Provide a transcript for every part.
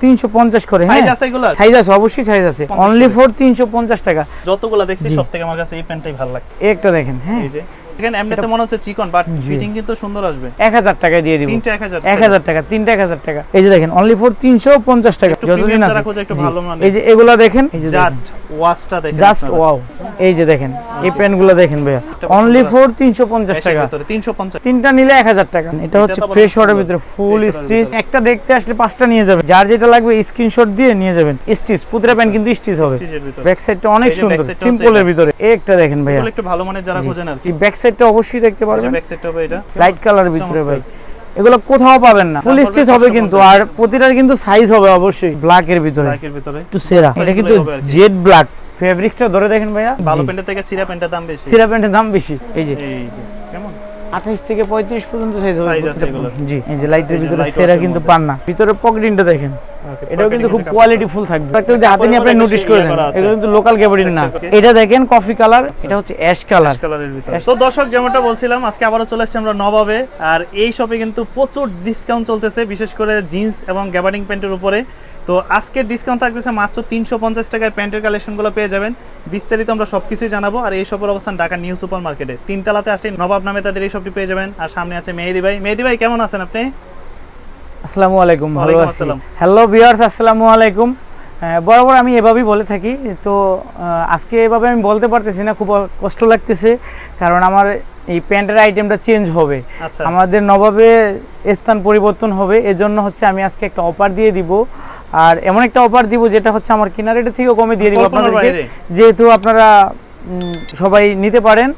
তিনশো পঞ্চাশ করে হ্যাঁ? সাইজ আছে এগুলা? সাইজ আছে অবশ্যই সাইজ আছে। অনলি। ফর তিনশো পঞ্চাশ টাকা। যতগুলা দেখছি সব থেকে আমার কাছে এই প্যান্টটাই ভালো লাগে একটা দেখেন হ্যাঁ। এই যে। এখানে এমনিতে মনে হচ্ছে চিকন বাট ফিটিং কিন্তু সুন্দর আসবে। এক হাজার টাকায় দিয়ে দিব। তিনটা এক হাজার এক হাজার টাকা তিনটা এক হাজার টাকা। এই যে দেখেন অনলি ফর তিনশো পঞ্চাশ টাকা। যতদিন আছে। একটু ভালো মানের। এই যে এগুলা দেখেন এই যে জাস্ট ওয়াশটা দেখেন জাস্ট ওয়াও এই যে দেখেন এই পেন দেখেন ভাইয়া। অনলি ফর তিনশো পঞ্চাশ এসের টাকা। 350 তিনটা নিলে এক হাজার টাকা। এটা হচ্ছে ফ্রেশ। ওয়াটার ভিতরে ফুল স্টিচ একটা দেখতে আসলে পাঁচটা নিয়ে যাবেন। যার যেটা লাগবে স্ক্রিনশট দিয়ে নিয়ে যাবেন। স্টিচ পুতরা প্যান্ট কিন্তু স্টিচ হবে। ব্যাক সাইডটা অনেক সুন্দর। সিম্পলের ভিতরে। একটা দেখেন ভাইয়া। একটু ভালো মানের যারা। খোঁজেন আর কি। ব্যাক সাইডটা অবশ্যই দেখতে পারবেন। ব্যাক সাইডটা হবে এটা। লাইট কালারের ভিতরে ভাই। এগুলো কোথাও পাবেন না। ফুল স্টিচ হবে কিন্তু। আর প্রতিটার কিন্তু সাইজ হবে অবশ্যই ব্ল্যাক এর ভিতরে। ব্ল্যাক এর ভিতরে। একটু সেরা। এটা কিন্তু। জেড ব্ল্যাক ফেব্রিকটা ধরে দেখেন ভাইয়া। ভালো প্যান্টের থেকে চিরা প্যান্টের দাম বেশি। সিরা প্যান্টের দাম বেশি। এই যে। এই যে। কেমন? আঠাইশ থেকে পঁয়ত্রিশ পর্যন্ত সাইজ আছে। জি এই যে লাইটের ভিতরে সেরা কিন্তু পান না ভিতরে পকেটিংটা দেখেন। এটাও কিন্তু খুব কোয়ালিটি ফুল থাকবে। একটা যদি হাতে নিয়ে আপনি করে দেন। করা কিন্তু লোকাল গ্যাবার্ডিন না। এটা দেখেন কফি কালার এটা হচ্ছে অ্যাশ কালারের ভিতরে। তো দর্শক যেমনটা বলছিলাম আজকে আবারও চলে আসছি আমরা নবাবে। আর এই শপে কিন্তু প্রচুর ডিসকাউন্ট চলতেছে বিশেষ করে জিন্স এবং গ্যাবার্ডিং প্যান্টের উপরে। তো আজকের ডিসকাউন্ট থাকতেছে মাত্র তিনশো পঞ্চাশ টাকায় প্যান্টের কালেকশনগুলো পেয়ে যাবেন। বিস্তারিত আমরা সব কিছুই জানাব। আর এই শপের অবস্থান ঢাকা নিউ সুপার মার্কেটে তিনতলাতে আসলে নবাব নামে তাদের এই শপটি পেয়ে যাবেন। আর সামনে আছে মেহেদি ভাই। মেহেদি ভাই কেমন আছেন আপনি? আসসালামু আলাইকুম ভালো আছি। আসসালাম। হ্যালো ভিউয়ার্স আসসালামু আলাইকুম। বরাবর আমি এভাবেই বলে থাকি। তো আজকে এভাবে আমি বলতে পারতেছি না খুব কষ্ট লাগতেছে। কারণ আমার এই প্যান্টের আইটেমটা চেঞ্জ হবে। আচ্ছা। আমাদের নবাবে স্থান পরিবর্তন হবে। এজন্য হচ্ছে আমি আজকে একটা অফার দিয়ে দিব। আর এমন একটা অফার দিব যেটা হচ্ছে আমার কিনা রেটের থেকেও কমে দিয়ে দিব আপনাদেরকে। যেহেতু আপনারা সবাই নিতে পারেন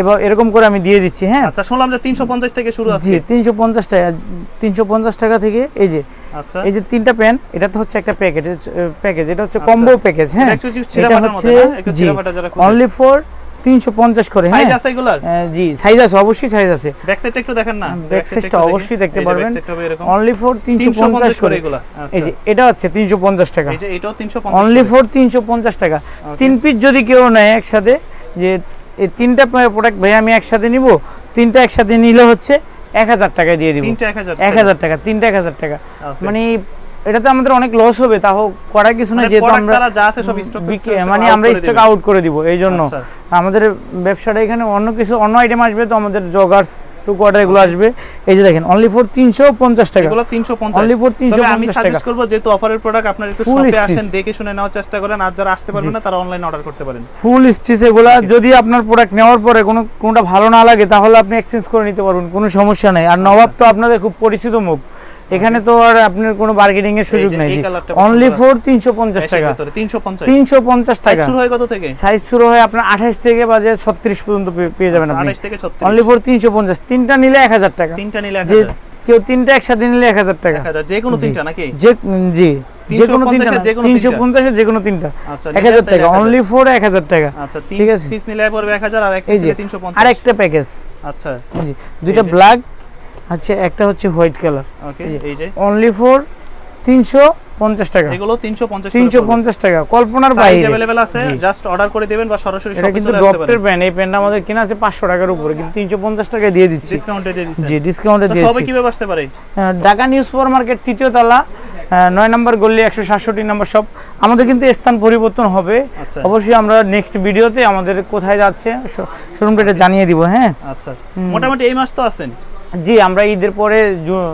এবার এরকম করে আমি দিয়ে দিচ্ছি হ্যাঁ? আচ্ছা শুনলাম যে তিনশো পঞ্চাশ থেকে শুরু আছে। জি তিনশো পঞ্চাশ টাকা তিনশো পঞ্চাশ টাকা থেকে এই যে আচ্ছা। এই যে তিনটা প্যান এটা তো হচ্ছে একটা প্যাকেজ প্যাকেজ এটা হচ্ছে আচ্ছা। কম্বো প্যাকেজ হ্যাঁ? এটা হচ্ছে অনলি ফর তিনশো পঞ্চাশ করে হ্যাঁ। সাইজ আছে এগুলার? জি সাইজ আছে অবশ্যই সাইজ আছে। ব্যাক সাইডটা একটু দেখেন না। ব্যাক সাইডটা অবশ্যই দেখতে পারবেন। অনলি ফর তিনশো পঞ্চাশ 350 করে এগুলা। এই যে এটা হচ্ছে তিনশো পঞ্চাশ টাকা। এই যে এটাও 350 অনলি ফর তিনশো পঞ্চাশ টাকা। তিন পিস যদি কেউ নেয় একসাথে যে এই তিনটা প্রোডাক্ট ভাই আমি একসাথে নিব তিনটা একসাথে নিলে হচ্ছে এক হাজার টাকায় দিয়ে দিব। তিনটা 1000 এক হাজার টাকা তিনটা এক হাজার টাকা। মানে এটাতে আমাদের অনেক লস হবে তাও করার কিছু নাই মানে যেহেতু আমরা যা আছে সব বিক্রি- মানে আমরা স্টক আউট করে দিব এই জন্য। আচ্ছা। আমাদের ব্যবসাটা এখানে অন্য কিছু অন্য আইটেম আসবে তো আমাদের জগার্স টু কোয়ার্টার এগুলো আসবে। এই যে দেখেন অনলি ফর তিনশো পঞ্চাশ টাকা। এগুলো 350 অনলি ফর তিনশো তবে আমি সাজেস্ট করব যেহেতু অফারের প্রোডাক্ট আপনারা একটু শপে আসেন দেখে শুনে নেওয়ার চেষ্টা করেন আর যারা আসতে পারবেন না তারা অনলাইনে অর্ডার করতে পারেন। ফুল স্টিচ এগুলা যদি আপনার প্রোডাক্ট নেওয়ার পরে কোনো কোনটা ভালো না লাগে তাহলে আপনি এক্সচেঞ্জ করে নিতে পারবেন কোনো সমস্যা নাই। আর নবাব তো আপনাদের খুব পরিচিত মুখ। এখানে তো আর আপনার কোনো বার্গেনিং এর সুযোগ নেই colourটা অনলি ফর তিনশো পঞ্চাশ এসের টাকা। ভিতরে 350 তিনশো সাইজ টাকা। শুরু হয় কত থেকে? সাইজ শুরু হয় আপনার আঠাশ থেকে বাজে ছত্রিশ পর্যন্ত পেয়ে- যাবেন আপনি। 28 থেকে 36 অনলি ফর তিনশো পঞ্চাশ। তিনটা নিলে এক হাজার টাকা। তিনটা নিলে যে 1000 কেউ তিনটা একসাথে নিলে এক হাজার টাকা। যে কোনো তিনটা নাকি? যে জি। যে কোনো 350 তিনটা এর যে কোনো তিনশো তিনটা। পঞ্চাশের যে কোনো তিনটা। আচ্ছা এক হাজার টাকা। অনলি ফর এক হাজার টাকা। আচ্ছা ঠিক আছে। পিস নিলে পড়বে 1000 আর এক নিলে 350 আরেকটা প্যাকেজ আচ্ছা। জি। দুইটা ব্ল্যাক আছে একটা হচ্ছে হোয়াইট কালার ওকে এই যে। এই যে অনলি ফর তিনশো পঞ্চাশ টাকা এগুলো 350 তিনশো পঞ্চাশ টাকা কল্পনার সাইজ বাইরে अवेलेबल আছে জি। জাস্ট অর্ডার করে দিবেন বা সরাসরি এটা শপে কিন্তু চলে আসতে ডক্টর পারেন প্যান্ট এই প্যান্টটা আমাদের কেনা আছে পাঁচশো টাকার উপরে কিন্তু তিনশো পঞ্চাশ টাকায় দিয়ে দিচ্ছি ডিসকাউন্টে দিয়ে দিচ্ছেন জি ডিসকাউন্টে তো দিয়েছি সবাই কিভাবে আসতে পারে আহ, ঢাকা নিউ সুপার মার্কেট তৃতীয় তলা আহ, নয় নম্বর গল্লি একশো সাতষট্টি নম্বর সব আমাদের কিন্তু স্থান পরিবর্তন হবে আচ্ছা অবশ্যই আমরা নেক্সট ভিডিওতে আমাদের কোথায় যাচ্ছে শোরুমটা এটা জানিয়ে দিব হ্যাঁ আচ্ছা মোটামুটি এই মাস তো আছেন জি আমরা ঈদের পরে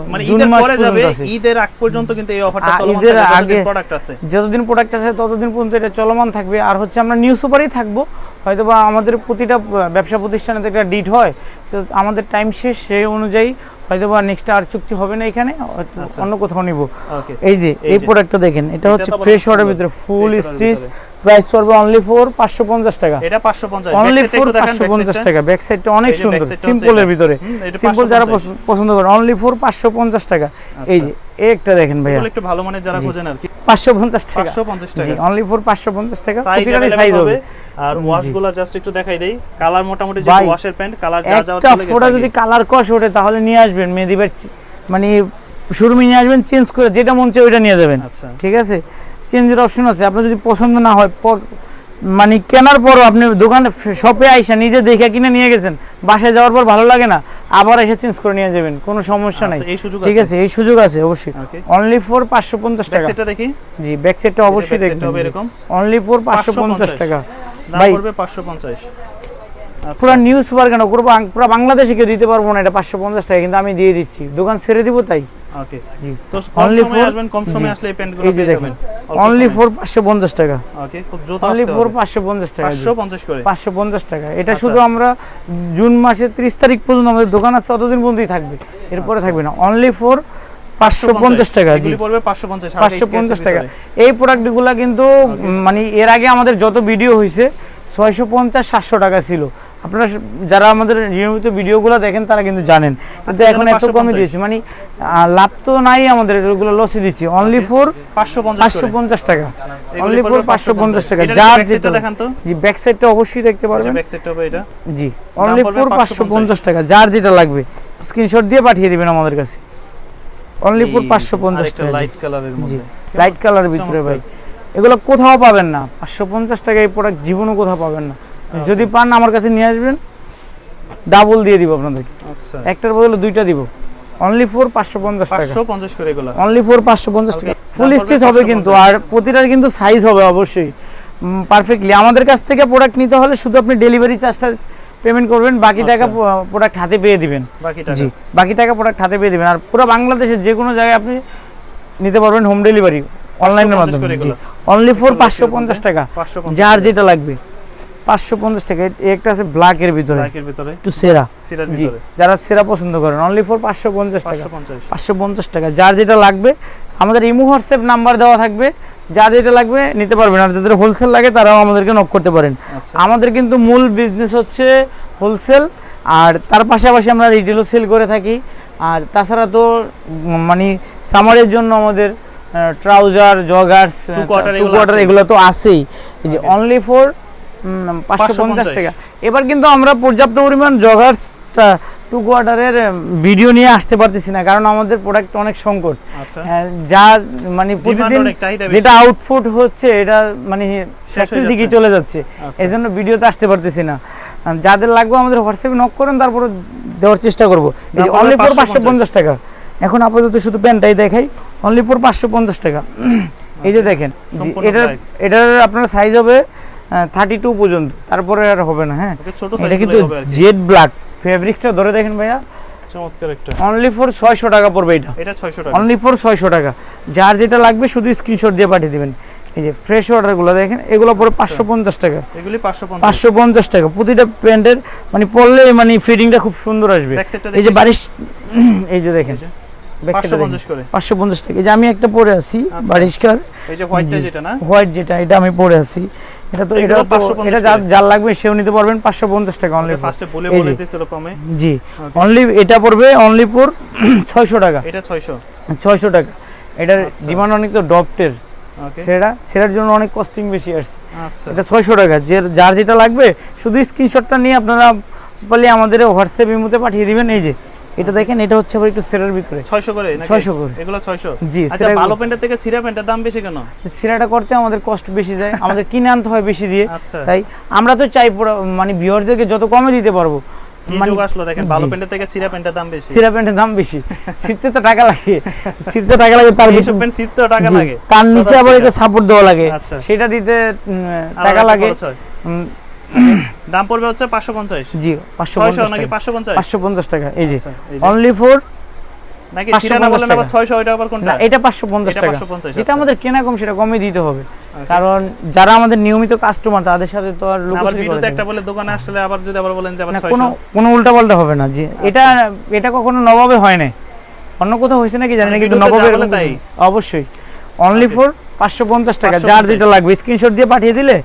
মানে ঈদের পরে যাবে ঈদের আগ পর্যন্ত কিন্তু এই অফারটা চলমান ঈদের আগে- প্রোডাক্ট আছে। যতদিন প্রোডাক্ট আছে ততদিন পর্যন্ত এটা চলমান থাকবে। আর হচ্ছে আমরা নিউ সুপারই থাকব। হয়তো বা আমাদের প্রতিটা ব্যবসা প্রতিষ্ঠানে একটা ডিট হয় আমাদের টাইম শেষ সেই অনুযায়ী হয়তো বা নেক্সট আর চুক্তি হবে না এখানে আচ্ছা। অন্য কোথাও নিব। এই যে এই প্রোডাক্টটা দেখেন এটা হচ্ছে ফ্রেশ ওয়াটার ভিতরে ফুল স্টিচ। প্রাইস পড়বে অনলি ফর পাঁচশো পঞ্চাশ টাকা। এটা 550 অনলি ব্যাক সাইডটা ফর পাঁচশো পঞ্চাশ টাকা। ব্যাক সাইডটা অনেক যে back সুন্দর সিম্পলের ভিতরে। সিম্পল যারা পছন্দ করে অনলি ফর পাঁচশো পঞ্চাশ টাকা। এই যে একটা দেখেন ভাইয়া। একটু ভালো মানের যারা। খোঁজেন আর কি। পাঁচশো পঞ্চাশ টাকা। 550 জি টাকা। অনলি ফর পাঁচশো পঞ্চাশ টাকা। সাইজ প্রতিটারই সাইজ হবে। আর জাস্ট একটু দেখাই দেই। কালার মোটামুটি যে ওয়াশের প্যান্ট কালার যা যা একটা ফোটা যদি কালার কষ ওঠে তাহলে নিয়ে আসবেন। মেহেদিবার মানে শোরুমে নিয়ে আসবেন চেঞ্জ করে যেটা মন চায় ওইটা নিয়ে যাবেন। আচ্ছা। ঠিক আছে? চেঞ্জের অপশন আছে। আপনার যদি পছন্দ না হয় মানে কেনার পরও আপনি দোকানে শপে আইসা নিজে দেখে কিনে নিয়ে গেছেন বাসায় যাওয়ার পর ভালো লাগে না আবার এসে চেঞ্জ করে নিয়ে যাবেন কোনো সমস্যা নাই। আচ্ছা, সুযোগ ঠিক আছে? এই সুযোগ আছে অবশ্যই। অনলি ফর পাঁচশো পঞ্চাশ টাকা। সেটা দেখি। জি ব্যাক সেটটা অবশ্যই দেখবেন। এরকম? অনলি ফর পাঁচশো পঞ্চাশ টাকা। ভাই পাঁচশো 550 আচ্ছা পুরো নিউজ সুপার কেন? পুরো বাং- পুরো বাংলাদেশে কেউ দিতে পারব না এটা পাঁচশো পঞ্চাশ টাকা কিন্তু আমি দিয়ে দিচ্ছি। দোকান ছেড়ে দিব তাই? ওকে জি। তো অনলি সময়ে কম সময়ে আসলে এই প্যান্টগুলো পেয়ে যাবেন। অনলি সময়ে। পাঁচশো পঞ্চাশ টাকা। ওকে খুব দ্রুত অনলি আসতে পাঁচশো পঞ্চাশ টাকা জি। 550 করে। পাঁচশো পঞ্চাশ টাকা। এটা আচ্ছা। শুধু আমরা জুন মাসের ত্রিশ তারিখ পর্যন্ত আমাদের দোকান আছে ততদিন পর্যন্তই থাকবে। এরপরে থাকবে না। অনলি ফর পাঁচশো পঞ্চাশ টাকা জি। এগুলি পড়বে 550 সাড়ে পাঁচশো পঞ্চাশ টাকা। এই প্রোডাক্টগুলো কিন্তু মানে এর আগে আমাদের যত ভিডিও হয়েছে ছয়শো পঞ্চাশ সাতশো টাকা ছিল। আপনারা যারা আমাদের নিয়মিত ভিডিওগুলো দেখেন তারা কিন্তু জানেন। কিন্তু আচ্ছা, এখন এত কমে দিয়েছি। মানে লাভ তো নাই আমাদের এগুলো লসে দিচ্ছি। অনলি ফর পাঁচশো পঞ্চাশ টাকা। অনলি ফর পাঁচশো পঞ্চাশ। টাকা। যার যেটা দেখান তো। জি ব্যাক সাইডটা অবশ্যই দেখতে পারবেন। ব্যাক সাইড হবে এটা। জি অনলি ফর পাঁচশো পঞ্চাশ। টাকা। যার যেটা লাগবে। স্ক্রিনশট দিয়ে পাঠিয়ে দিবেন আমাদের কাছে। অনলি ফর পাঁচশো পঞ্চাশ টাকা লাইট কালারের জি মধ্যে। লাইট কালারের ভিতরে ভাই। এগুলো কোথাও পাবেন না। পাঁচশো পঞ্চাশ টাকা এই প্রোডাক্ট জীবনও কোথাও পাবেন না। যদি পান আমার কাছে নিয়ে আসবেন ডাবল দিয়ে দিব আপনাদেরকে। আচ্ছা। একটার বদলে দুইটা দিব। অনলি ফর পাঁচশো পঞ্চাশ টাকা। 550 করে এগুলো। অনলি ফর পাঁচশো পঞ্চাশ টাকা। ফুল স্টিচ হবে কিন্তু আর প্রতিটার কিন্তু সাইজ হবে অবশ্যই। পারফেক্টলি আমাদের কাছ থেকে প্রোডাক্ট নিতে হলে শুধু আপনি ডেলিভারি চার্জটা পেমেন্ট করবেন বাকি টাকা আচ্ছা। প্রোডাক্ট হাতে পেয়ে দিবেন। বাকি টাকা। জি বাকি টাকা প্রোডাক্ট হাতে পেয়ে দিবেন। আর পুরো বাংলাদেশের যে কোনো জায়গায় আপনি নিতে পারবেন হোম ডেলিভারি অনলাইনের মাধ্যমে। অনলি ফর পাঁচশো পঞ্চাশ। টাকা। যার যেটা লাগবে। পাঁচশো পঞ্চাশ টাকা। একটা আছে ব্ল্যাকের ভিতরে। ব্ল্যাকের ভিতরে। একটু সেরা। জি ভিতরে। যারা সেরা পছন্দ করেন অনলি ফর পাঁচশো পঞ্চাশ টাকা। 550 পাঁচশো পঞ্চাশ টাকা। যার যেটা লাগবে আমাদের ইমো হোয়াটসঅ্যাপ নাম্বার দেওয়া থাকবে। যার যেটা লাগবে নিতে পারবেন। আর যাদের হোলসেল লাগে তারাও আমাদেরকে নক করতে পারেন। আচ্ছা। আমাদের কিন্তু মূল বিজনেস হচ্ছে হোলসেল আর তার পাশাপাশি আমরা রিটেলও সেল করে থাকি। আর তাছাড়া তো মানে সামারের জন্য আমাদের ট্রাউজার জগার্স এগুলো কোয়ার্টার এগুলো তো আছেই। যে অনলি ফর পাঁচশো পঞ্চাশ 550 টাকা। এবার কিন্তু আমরা পর্যাপ্ত পরিমাণ জগার্স টু কোয়ার্টারের ভিডিও নিয়ে আসতে পারতেছি না কারণ আমাদের প্রোডাক্ট অনেক সংকট। আচ্ছা। হ্যাঁ, যা মানে প্রতিদিন। যেটা আউটপুট হচ্ছে এটা মানে দিকে চলে যাচ্ছে। আচ্ছা। এই জন্য ভিডিওতে আসতে পারতেছি না। যাদের লাগবে আমাদের হোয়াটসঅ্যাপে নক করেন তারপরে দেওয়ার চেষ্টা করব। অনলি ফর পাঁচশো পঞ্চাশ। টাকা। এখন আপাতত শুধু প্যান্টটাই দেখাই। অনলি ফর পাঁচশো পঞ্চাশ টাকা। এই যে দেখেন আচ্ছা। এটার এটার আপনার সাইজ হবে থার্টি টু পর্যন্ত তারপরে আর হবে না হ্যাঁ। এটা কিন্তু জেড ব্ল্যাক ফেব্রিক্সটা ধরে দেখেন ভাইয়া। চমৎকার একটা। অনলি ফর ছয়শো টাকা পড়বে এটা। এটা 600 টাকা। অনলি ফর ছয়শো টাকা। যার যেটা লাগবে শুধু স্ক্রিনশট দিয়ে পাঠিয়ে দিবেন। এই যে ফ্রেশ অর্ডারগুলো দেখেন এগুলো পরে আচ্ছা। পাঁচশো পঞ্চাশ টাকা। এগুলি পাঁচশো পঞ্চাশ। টাকা। প্রতিটা প্যান্টের মানে পরলে মানে ফিটিংটা খুব সুন্দর আসবে। এই যে বারিশ এই যে দেখেন। এই যে, ব্যাক সাইডে 550 করে। পাঁচশো পঞ্চাশ টাকা। এই যে আমি একটা পরে আছি আচ্ছা। বারিশকার হোয়াইট যেটা এটা আমি পরে আছি। এটা তো এটা তো এটা যার লাগবে সেও নিতে পারবেন পাঁচশো পঞ্চাশ টাকা অনলি ফার্স্টে বলে বলে। দিয়েছিল কমে জি। অনলি এটা পড়বে অনলি ফর ছয়শো টাকা। এটা 600 ছয়শো টাকা। এটার আচ্ছা। ডিমান্ড অনেক তো ডফটের ওকে সেরা সেরার জন্য অনেক কস্টিং বেশি আসছে আচ্ছা। এটা ছয়শো টাকা। যে যার যেটা লাগবে শুধু স্ক্রিনশটটা নিয়ে আপনারা বলে আমাদের হোয়াটসঅ্যাপ ইমোতে পাঠিয়ে দিবেন। এই যে এটা দেখেন এটা হচ্ছে আবার একটু সেরার ভিতরে। 600 করে নাকি? 600 করে। এগুলো 600 জি, আচ্ছা সেটা- ভালো প্যান্টের থেকে প্যান্টের দাম বেশি কেন? করতে আমাদের কষ্ট বেশি যায় আমাদের কিনে আনতে হয় বেশি দিয়ে। আচ্ছা। তাই আমরা তো চাই মানে ভিউয়ারদেরকে যত কমে দিতে পারব। মানে যোগ আসলো দেখেন ভালো প্যান্টের থেকে ছিঁড়া প্যান্টের দাম বেশি। সিরা প্যান্টের দাম বেশি। ছিটতে তো টাকা লাগে। ছিটতে টাকা লাগে তার এইসব প্যান্ট ছিঁড়তেও টাকা লাগে। তার নিচে আবার এটা সাপোর্ট দেওয়া লাগে। আচ্ছা। সেটা দিতে টাকা লাগে। দাম পড়বে হচ্ছে 550 জি নাকি টাকা। 550 পাঁচশো পঞ্চাশ টাকা এই যে। এই যে। অনলি ফর নাকি 550 ছিঁড়া আবার 600 ওইটা আবার কোনটা? এটা পাঁচশো পঞ্চাশ এটা টাকা। যেটা। আমাদের কেনা কম সেটা কমে দিতে হবে। কারণ যারা আমাদের নিয়মিত কাস্টমার তাদের সাথে তো আর আবার ভিডিওতে একটা বলে দোকানে আসলে আবার যদি আবার বলেন যে আবার 600 কোনো কোনো উল্টাপাল্টা হবে না। আচ্ছা। এটা এটা কখনো নবাবে হয় না অন্য কোথাও হয়েছে নাকি জানি না কিন্তু ভিডিওতে নবাবে যা তাই? অবশ্যই। অনলি. ফর পাঁচশো পঞ্চাশ টাকা যার যেটা লাগবে স্ক্রিনশট দিয়ে পাঠিয়ে দিলে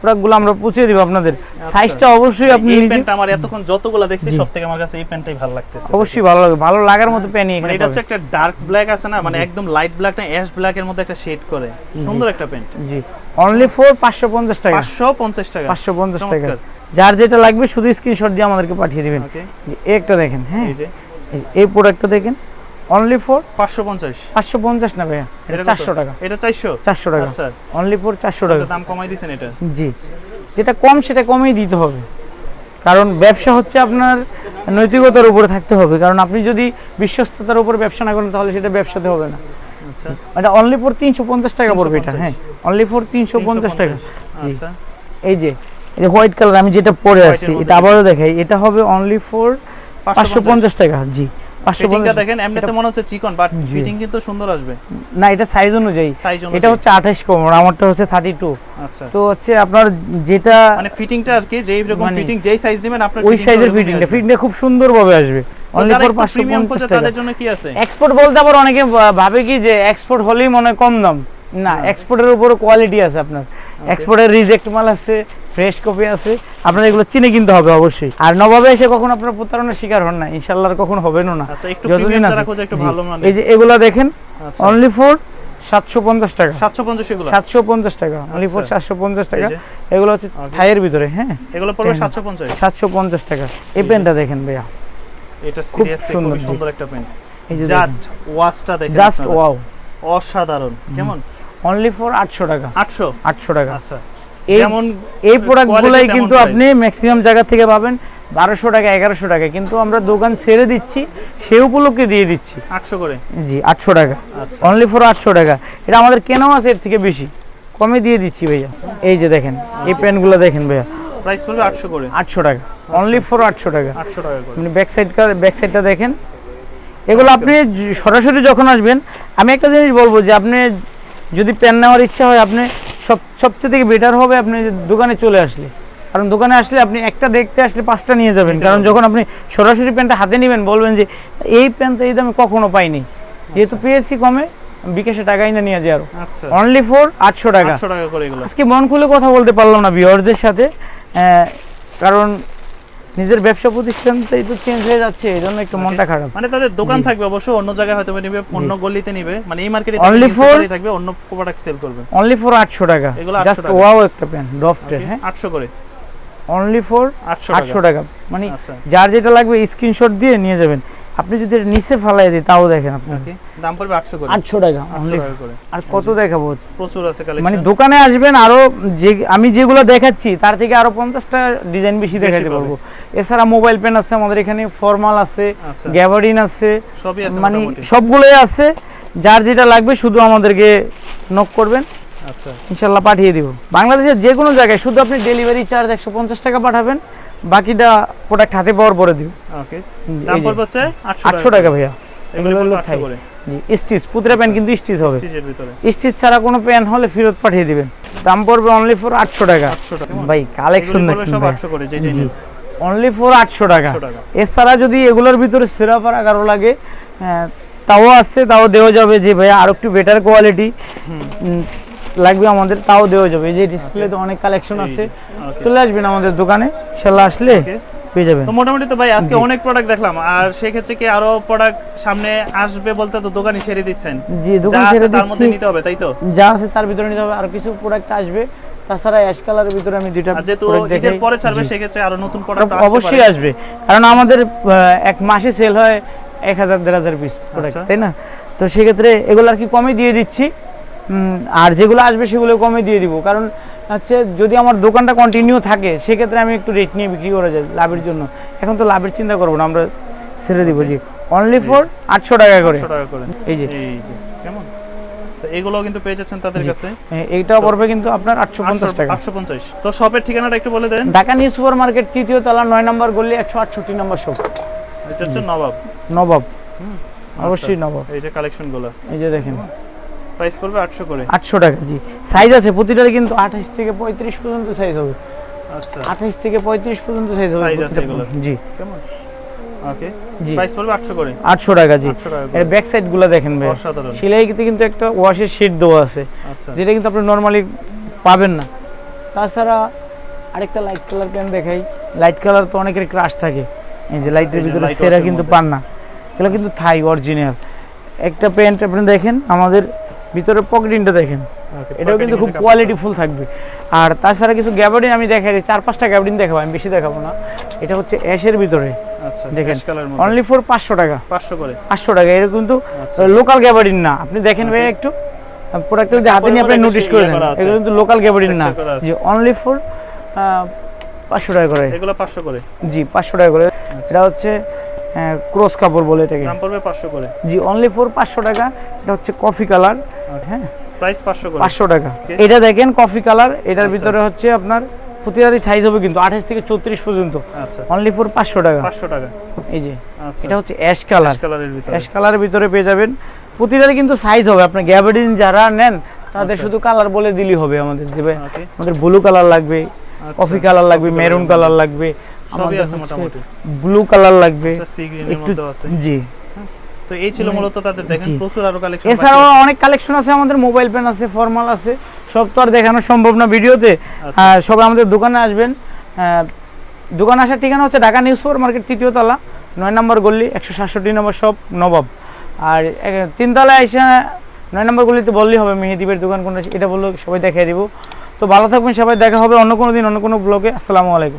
প্রোডাক্টগুলো আমরা পৌঁছে দিব আপনাদের। সাইজটা অবশ্যই আপনি এই প্যান্টটা আমার এতক্ষণ যতগুলো দেখছি। সবথেকে আমার কাছে এই প্যান্টটাই ভালো লাগতেছে। অবশ্যই ভালো লাগে। ভালো লাগার মতো প্যানি মানে এখানে এটা হচ্ছে একটা ডার্ক ব্ল্যাক আছে না? মানে একদম লাইট ব্ল্যাক না অ্যাশ ব্ল্যাক এর মধ্যে একটা শেড করে। সুন্দর একটা প্যান্ট। জি। অনলি ফর পাঁচশো পঞ্চাশ টাকা। 550 টাকা। পাঁচশো পঞ্চাশ টাকা। যার যেটা লাগবে শুধু স্ক্রিনশট দিয়ে আমাদেরকে পাঠিয়ে দিবেন। একটা দেখেন হ্যাঁ। এই প্রোডাক্টটা দেখেন। অনলি ফর পাঁচশো পঞ্চাশ। পাঁচশো পঞ্চাশ না ভাইয়া? এটা এটা কত? চারশো টাকা। এটা চারশো? চারশো টাকা। আচ্ছা। অনলি ফর চারশো টাকা। দাম কমাই দিয়েছেন এটা? জি। যেটা কম সেটা কমেই দিতে হবে। কারণ ব্যবসা হচ্ছে আপনার নৈতিকতার উপরে থাকতে হবে। কারণ আপনি যদি বিশ্বস্ততার উপরে ব্যবসা না করেন তাহলে সেটা ব্যবসাতে হবে না। আচ্ছা। এটা অনলি ফর তিনশো পঞ্চাশ টাকা পড়বে এটা। হ্যাঁ অনলি ফর তিনশো পঞ্চাশ টাকা। আচ্ছা। এই যে এই যে হোয়াইট কালার আমি যেটা পরে আসছি এটা আবারও দেখাই এটা হবে অনলি ফর পাঁচশো পঞ্চাশ টাকা। জি। পাঁচশো ফিটিংটা পঞ্চাশ। দেখেন এমনিতে মনে হচ্ছে চিকন বাট ফিটিং কিন্তু সুন্দর আসবে। না এটা সাইজ অনুযায়ী। সাইজ এটা হচ্ছে কোমর আমারটা হচ্ছে থার্টি টু আচ্ছা। তো হচ্ছে আপনার যেটা মানে ফিটিংটা আর কি যেই রকম মানে ফিটিং যেই সাইজ দিবেন আপনার ওই সাইজের ফিটিংটা। ফিটিংটা খুব সুন্দরভাবে আসবে। অনলি ফর একটু পাঁচশো প্রিমিয়াম পঞ্চাশ খোঁজে টাকা। তাদের জন্য কি আছে? এক্সপোর্ট বলতে আবার অনেকে ভাবে কি যে এক্সপোর্ট হলেই মনে কম দাম। না এক্সপোর্টের উপরে কোয়ালিটি আছে আপনার। এক্সপোর্টের রিজেক্ট মাল আছে। ফ্রেশ কপি আছে। আপনার এগুলো চিনে কিনতে হবে অবশ্যই। আর নবাবে এসে কখনো আপনার প্রতারণার শিকার হন না ইনশাল্লাহ আর কখনো হবেনও না। আচ্ছা একটু যতদিন আছে। যারা একটু ভালো মানে এই যে এগুলা দেখেন আচ্ছা। অনলি ফর সাতশো পঞ্চাশ টাকা। 750 এগুলো? সাতশো পঞ্চাশ টাকা। অনলি ফর আচ্ছা। সাতশো পঞ্চাশ টাকা। এগুলো হচ্ছে Okay. থাইয়ের ভিতরে হ্যাঁ? এগুলো পড়বে দেখেন। 750 সাতশো পঞ্চাশ টাকা। এই। পেনটা দেখেন ভাইয়া। এটা সিরিয়াসলি খুব সুন্দর। একটা পেন। এই যে জাস্ট ওয়াশটা দেখেন জাস্ট। ওয়াও অসাধারণ। কেমন? অনলি ফর আটশো টাকা। 800 আটশো টাকা। আচ্ছা। যেমন এই প্রোডাক্টগুলোই কিন্তু আপনি ম্যাক্সিমাম জায়গা থেকে পাবেন বারোশো টাকা এগারোশো টাকা। কিন্তু আমরা দোকান ছেড়ে দিচ্ছি সে উপলক্ষে দিয়ে দিচ্ছি। 800 করে? জি আটশো টাকা। আচ্ছা। অনলি ফর আটশো টাকা। এটা আমাদের কেনাও আছে এর থেকে বেশি। কমে দিয়ে দিচ্ছি ভাইয়া। এই যে দেখেন এই পেনগুলো দেখেন ভাইয়া। প্রাইস পড়বে 800 করে। আটশো টাকা। অনলি ফর আটশো টাকা। 800 টাকা আপনি ব্যাক সাইড ব্যাক সাইডটা দেখেন। এগুলো আপনি সরাসরি যখন আসবেন আমি একটা জিনিস বলব যে আপনি যদি পেন নেওয়ার ইচ্ছা হয় আপনি সব সবচেয়ে থেকে বেটার হবে আপনি দোকানে চলে আসলে। কারণ দোকানে আসলে আপনি একটা দেখতে আসলে পাঁচটা নিয়ে যাবেন। কারণ যখন আপনি সরাসরি প্যান্টটা হাতে নেবেন বলবেন যে এই পেন তো এই দামে কখনো পাইনি। যেহেতু পেয়েছি কমে বিকাশে টাকাই না নিয়ে যায় আরও। আচ্ছা। অনলি ফোর আটশো টাকা। 800 টাকা করে এগুলো। আজকে মন খুলে কথা বলতে পারলাম না ভিওয়ারদের সাথে। কারণ নিজের ব্যবসা প্রতিষ্ঠানটাই তো চেঞ্জ হয়ে যাচ্ছে এই জন্য একটু মনটা খারাপ। মানে তাদের দোকান থাকবে অবশ্য অন্য জায়গায় হয়তো নিবে অন্য গলিতে নিবে মানে এই মার্কেটে অনলি ফোর থাকবে অন্য প্রোডাক্ট সেল করবে। অনলি ফোর আটশো টাকা। জাস্ট ওয়াও একটা পেন ডফটের হ্যাঁ? 800 করে। অনলি ফোর 800 আটশো টাকা। মানে আচ্ছা। যার যেটা লাগবে স্ক্রিনশট দিয়ে নিয়ে যাবেন। আপনি যদি এটা নিচে ফালাই দিই তাও দেখেন আপনি ওকে দাম পড়বে 800 করে। আটশো টাকা 800 অনলি টাকা করে। আর কত দেখাবো? প্রচুর আছে কালেকশন মানে দোকানে আসবেন আরও যে আমি যেগুলো দেখাচ্ছি তার থেকে আরও পঞ্চাশটা ডিজাইন বেশি দেখাতে। পারব। এছাড়া মোবাইল পেন আছে আমাদের এখানে ফর্মাল আছে আচ্ছা। গ্যাবারিন আছে সবই আছে মানে সবগুলোই আছে। যার যেটা লাগবে শুধু আমাদেরকে নক করবেন। আচ্ছা। ইনশাল্লাহ পাঠিয়ে দিব। বাংলাদেশের যে কোনো জায়গায় শুধু আপনি ডেলিভারি চার্জ একশো পঞ্চাশ টাকা পাঠাবেন বাকিটা প্রোডাক্ট হাতে পাওয়ার পরে দিব ওকে দাম পড়বে হচ্ছে 800 আটশো টাকা ভাইয়া। এগুলো হলো থাই। জি স্টিচ পুতরা প্যান্ট কিন্তু স্টিচ হবে। স্টিচের ভিতরে। স্টিচ ছাড়া কোনো প্যান্ট হলে ফেরত পাঠিয়ে দিবেন। দাম পড়বে অনলি ফর আটশো টাকা। 800 টাকা। ভাই কালেকশন দেখুন সব 800 করে যেই যেই জি অনলি ফর আটশো টাকা। 800 টাকা। এছাড়া যদি এগুলোর ভিতরে সিরাপ আর আগারো লাগে হ্যাঁ, তাও আছে তাও দেওয়া যাবে যে ভাই আর একটু বেটার কোয়ালিটি লাগবে আমাদের তাও দেওয়া যাবে। এই যে ডিসপ্লেতে অনেক কালেকশন আছে। চলে আসবেন আমাদের দোকানে ইনশাল্লাহ আসলে পেয়ে যাবেন। তো মোটামুটি তো ভাই আজকে অনেক প্রোডাক্ট দেখলাম। আর সেক্ষেত্রে কি আরও প্রোডাক্ট সামনে আসবে বলতে তো দোকানে ছেড়ে দিচ্ছেন? জি দোকান ছেড়ে তার মধ্যে নিতে হবে তাই তো? যা আছে তার ভিতরে নিতে হবে। আর কিছু প্রোডাক্ট আসবে তাছাড়া অ্যাশ কালারের ভিতরে আমি দুইটা যেহেতু ঈদের পরে ছাড়বে জি। সেক্ষেত্রে আরও নতুন প্রোডাক্ট অবশ্যই আসবে। কারণ আমাদের এক মাসে সেল হয় এক হাজার দেড় হাজার পিস প্রোডাক্ট আচ্ছা। তাই না? তো সেক্ষেত্রে এগুলো আর কি কমে দিয়ে দিচ্ছি। আর যেগুলো আসবে সেগুলো কমে দিয়ে দিব। কারণ হচ্ছে যদি আমার দোকানটা কন্টিনিউ থাকে সেক্ষেত্রে আমি একটু রেট নিয়ে বিক্রি করে যাই লাভের জন্য। এখন তো লাভের চিন্তা করব না আমরা ছেড়ে দিব জি। অনলি ফর আটশো টাকা করে। এই যে। কেমন? তো এগুলো কিন্তু পেয়ে যাচ্ছেন তাদের কাছে। এ- এইটাও পড়বে কিন্তু আপনার আটশো পঞ্চাশ টাকা। আটশো পঞ্চাশ। তো শপের ঠিকানাটা একটু বলে দেন। ঢাকা নিউ সুপার মার্কেট তৃতীয় তলা নয় নম্বর গলি একশো আটষট্টি নম্বর শপ এটা হচ্ছে নবাব। নবাব। হুম, অবশ্যই আচ্ছা। নবাব। এই যে কালেকশনগুলো। এই যে দেখেন। প্রাইস পড়বে আটশো করে। আটশো টাকা জি। সাইজ আছে প্রতিটার কিন্তু আঠাশ থেকে পঁয়ত্রিশ পর্যন্ত সাইজ হবে। আচ্ছা। আঠাশ থেকে পঁয়ত্রিশ পর্যন্ত সাইজ হবে Size আছে এগুলো। জি। কেমন? ওকে জি। প্রাইস পড়বে আটশো করে। আটশো টাকা জি। এর ব্যাক সাইডগুলো দেখেন ভাই। অসাধারণ। সেলাইতে কিন্তু একটা ওয়াশের শিট দেওয়া আছে। আচ্ছা। যেটা কিন্তু আপনি নরমালি পাবেন না। তাছাড়া আরেকটা লাইট কালার পেন দেখাই। লাইট কালার তো অনেকের ক্রাশ থাকে। এই যে আচ্ছা, লাইটের এই ভিতরে সেরা কিন্তু পান না। এগুলো কিন্তু থাই অরিজিনাল একটা প্যান্ট আপনি দেখেন আমাদের ভিতরে পকেটিংটা দেখেন। এটাও কিন্তু খুব এসে কাপড়। কোয়ালিটিফুল থাকবে। আর তাছাড়া কিছু গ্যাবার্ডিন আমি দেখাই দিই। চার পাঁচটা গ্যাবার্ডিন দেখাবো আমি বেশি দেখাবো না। এটা হচ্ছে অ্যাশের ভিতরে। আচ্ছা দেখেন অনলি ফর পাঁচশো টাকা। 500 করে। পাঁচশো টাকা এটা কিন্তু আচ্ছা। লোকাল গ্যাবারিন না। আপনি দেখেন ভাই একটু। প্রোডাক্ট যদি হাতে নিয়ে আপনি নোটিশ করে দেন এগুলো কিন্তু লোকাল গ্যাবারিন না। যে অনলি ফর পাঁচশো টাকা করে। এগুলো 500 করে। জি পাঁচশো টাকা করে। আচ্ছা। এটা হচ্ছে ক্রস কাপড় বলে এটাকে। দাম পড়বে 500 করে। জি অনলি ফর পাঁচশো টাকা। এটা হচ্ছে কফি কালার হ্যাঁ? প্রাইস 500 করে। টাকা। এটা দেখেন কফি কালার এটার আচ্ছা। ভিতরে হচ্ছে আপনার প্রতিটারই সাইজ হবে কিন্তু আঠাশ থেকে চৌত্রিশ পর্যন্ত। আচ্ছা। অনলি ফর পাঁচশো টাকা। 500 টাকা। এই যে আচ্ছা। এটা হচ্ছে অ্যাশ কালার অ্যাশ কালারের ভিতরে। অ্যাশ কালারের ভিতরে পেয়ে যাবেন। প্রতিটারই কিন্তু সাইজ হবে আপনার গ্যাবার্ডিন যারা নেন তাদের আচ্ছা। শুধু কালার বলে দিলেই হবে আমাদের যে ভাই আমাদের ব্লু কালার লাগবে কফি কালার লাগবে মেরুন কালার লাগবে। সবই আছে মোটামুটি। ব্লু কালার লাগবে। সি গ্রিনের একটু জি। তো এই ছিল মূলত তাদের দেখেন প্রচুর আরও কালেকশন এছাড়াও অনেক কালেকশন আছে আমাদের মোবাইল পেন আছে ফর্মাল আছে সব তো আর দেখানো সম্ভব না ভিডিওতে। আচ্ছা। সবাই আমাদের দোকানে আসবেন। দোকানে আসার ঠিকানা হচ্ছে ঢাকা নিউজ সুপার মার্কেট তৃতীয় তলা নয় নম্বর গল্লি একশো সাতষট্টি নম্বর সব নবাব। আর তিনতলায় এসে নয় নম্বর গলিতে বললেই হবে মেহেদিবের দোকান কোনটা এটা বললেও সবাই দেখিয়ে দিব। তো ভালো থাকবেন সবাই দেখা হবে অন্য কোনো দিন অন্য কোনো ব্লগে আসসালামু আলাইকুম।